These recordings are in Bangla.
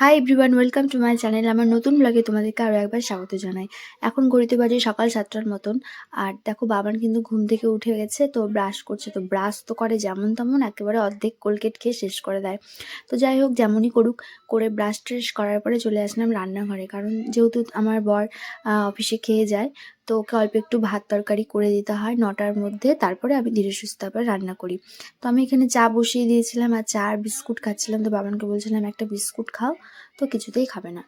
Hi everyone welcome to my channel আমার নতুন ব্লগে তোমাদেরকে আরও একবার স্বাগত জানাই। এখন গড়িতে বাজে সকাল সাতটার মতন। আর দেখো, বাবান কিন্তু ঘুম থেকে উঠে গেছে, তো ব্রাশ করছে। তো ব্রাশ তো করে যেমন তেমন, একেবারে অর্ধেক কোলগেট খেয়ে শেষ করে দেয়। তো যাই হোক, যেমনই করুক, করে ব্রাশ ট্রেশ করার পরে চলে আসলাম রান্নাঘরে। কারণ যেহেতু আমার বর অফিসে খেয়ে যায় তো ওকে অল্প একটু ভাত তরকারি করে দিতে হয় নটার মধ্যে, তারপরে আমি ধীরে সুস্থ তারপরে রান্না করি। তো আমি এখানে চা বসিয়ে দিয়েছিলাম আর চা আর বিস্কুট খাচ্ছিলাম। তো বাবানকে বলছিলাম, একটা বিস্কুট খাও, তো কিছুতেই খাবে না।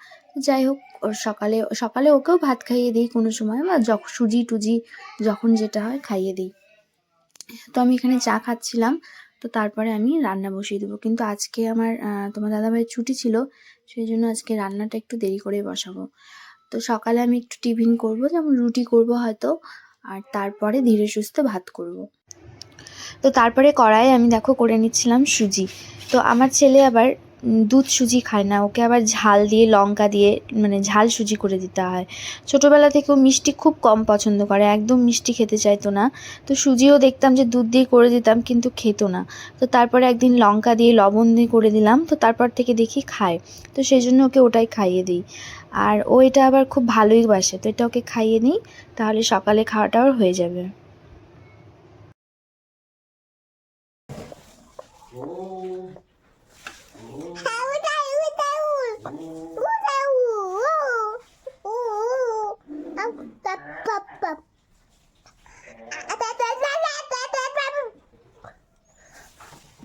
যাই হোক, ওর সকালে সকালে ওকেও ভাত খাইয়ে দিই কোনো সময় বা যখন সুজি টুজি যখন যেটা হয় খাইয়ে দিই। তো আমি এখানে চা খাচ্ছিলাম, তো তারপরে আমি রান্না বসিয়ে দেবো। কিন্তু আজকে আমার তোমার দাদাভাইয়ের ছুটি ছিল, সেই জন্য আজকে রান্নাটা একটু দেরি করেই বসাবো। তো সকালে আমি একটু টিফিন করব, যেমন রুটি করব হয়তো, আর তারপরে ধীরে সুস্থে ভাত করব। তো তারপরে কড়াই আমি দেখো করে নিচ্ছিলাম সুজি। তো আমার ছেলে আবার দুধ সুজি খায় না, ওকে আবার ঝাল দিয়ে, লঙ্কা দিয়ে মানে ঝাল সুজি করে দিতে হয়। ছোটোবেলা থেকে ও মিষ্টি খুব কম পছন্দ করে, একদম মিষ্টি খেতে চাইতো না। তো সুজিও দেখতাম যে দুধ দিয়ে করে দিতাম, কিন্তু খেতো না। তো তারপরে একদিন লঙ্কা দিয়ে, লবণ দিয়ে করে দিলাম, তো তারপর থেকে দেখি খায়। তো সেই জন্য ওকে ওটাই খাইয়ে দিই। আর ও এটা আবার খুব ভালোই বাসে। তো এটা ওকে খাইয়ে নিই, তাহলে সকালে খাওয়াটাও হয়ে যাবে।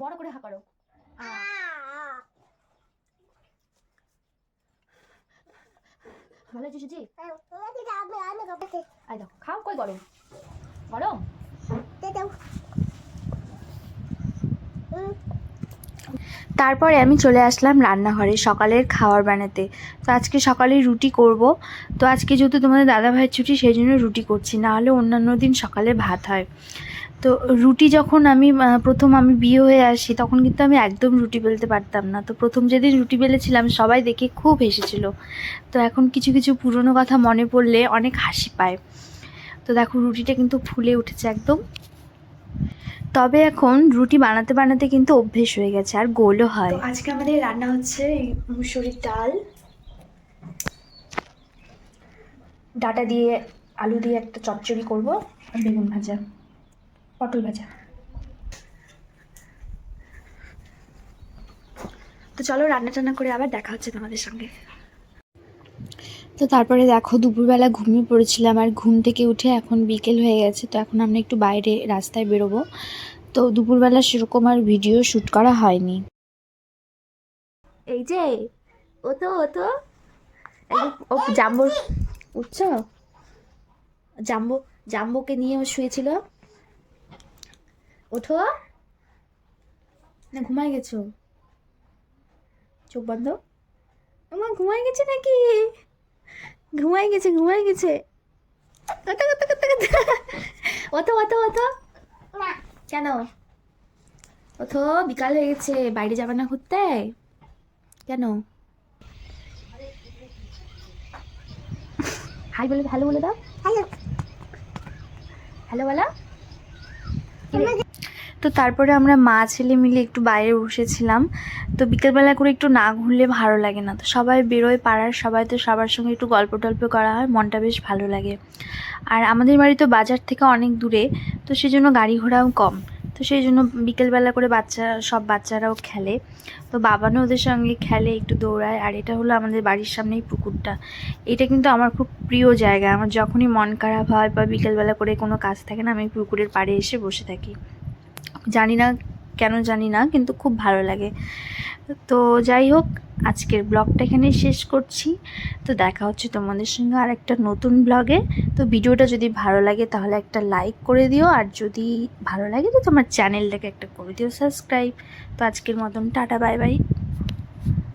বড় করে হাঁকারো ভালো হয়েছে সুজি আই দেখো খাও কই গরম গরম তারপরে আমি চলে আসলাম রান্নাঘরে সকালের খাবার বানাতে। তো আজকে সকালে রুটি করব। তো আজকে যেহেতু তোমাদের দাদা ভাইয়ের ছুটি সেই জন্য রুটি করছি। না হলে অন্যান্য দিন সকালে ভাত হয়। তো রুটি যখন আমি প্রথম আমি বিয়ে হয়ে আসি, তখন কিন্তু আমি একদম রুটি বেলতে পারতাম না। তো প্রথম যেদিন রুটি বেলেছিলাম, সবাই দেখে খুব হেসেছিল। তো এখন কিছু কিছু পুরনো কথা মনে পড়লে অনেক হাসি পায়। তো দেখো, রুটিটা কিন্তু ফুলে উঠেছে একদম। তবে এখন রুটি বানাতে বানাতে কিন্তু অভ্যেস হয়ে গেছে, আর গোলও হয়। আজকে আমাদের রান্না হচ্ছে মুসুরির ডাল। ডাটা দিয়ে আলু দিয়ে একটা চচ্চড়ি করব বেগুন ভাজা। পটল ভাজা। তো চলো রান্না টান্না করে আবার দেখা হচ্ছে তোমাদের সঙ্গে। তো তারপরে দেখো দুপুরবেলা ঘুমিয়ে পড়েছিলাম আর ঘুম থেকে উঠে এখন বিকেল হয়ে গেছে তো এখন আমরা একটু বাইরে রাস্তায় বেরোবো। তো দুপুরবেলা সেরকম আর ভিডিও শ্যুট করা হয়নি। এই যে ও তো ও তো। ও জাম্বো উঠছ? জাম্বো জাম্বোকে নিয়ে ও শুয়েছিল। ওঠো। না ঘুমায় গেছো? চোখ বন্ধ? আমার ঘুমায় গেছে নাকি? ঘুমাই গেছে ঘুমাই গেছে। কথা কথা কথা কথা অত অত অত কেন? অত বিকাল হয়ে গেছে বাইরে যাবে না ঘুরতে? কেন? হাই বলে হ্যালো বলে দাও। হ্যালো বলো। তো তারপরে আমরা মা ছেলে মিলে একটু বাইরে বসেছিলাম। তো বিকেলবেলা করে একটু না ঘুরলে ভালো লাগে না। তো সবাই বেরোয় পাড়ার, সবাই তো সবার সঙ্গে একটু গল্প টল্প করা হয়, মনটা বেশ ভালো লাগে। আর আমাদের বাড়ি তো বাজার থেকে অনেক দূরে, তো সেজন্য গাড়ি ঘোড়াও কম। তো সেই জন্য বিকেলবেলা করে বাচ্চা, সব বাচ্চারাও খেলে। তো বাবানও ওদের সঙ্গে খেলে, একটু দৌড়ায়। আর এটা হলো আমাদের বাড়ির সামনেই পুকুরটা। এটা কিন্তু আমার খুব প্রিয় জায়গা। আমার যখনই মন খারাপ হয় বা বিকেলবেলা করে কোনো কাজ থাকে না, আমি পুকুরের পাড়ে এসে বসে থাকি। জানি না কেন জানি না, কিন্তু খুব ভালো লাগে। তো যাই হোক, আজকের ব্লগটা এখানে শেষ করছি। তো দেখা হচ্ছে তোমাদের সঙ্গে আর একটা নতুন ব্লগে। তো ভিডিওটা যদি ভালো লাগে তাহলে একটা লাইক করে দিও। আর যদি ভালো লাগে তো তোমার চ্যানেলটাকে একটা করে দিও সাবস্ক্রাইব তো আজকের মতন, টাটা বাই বাই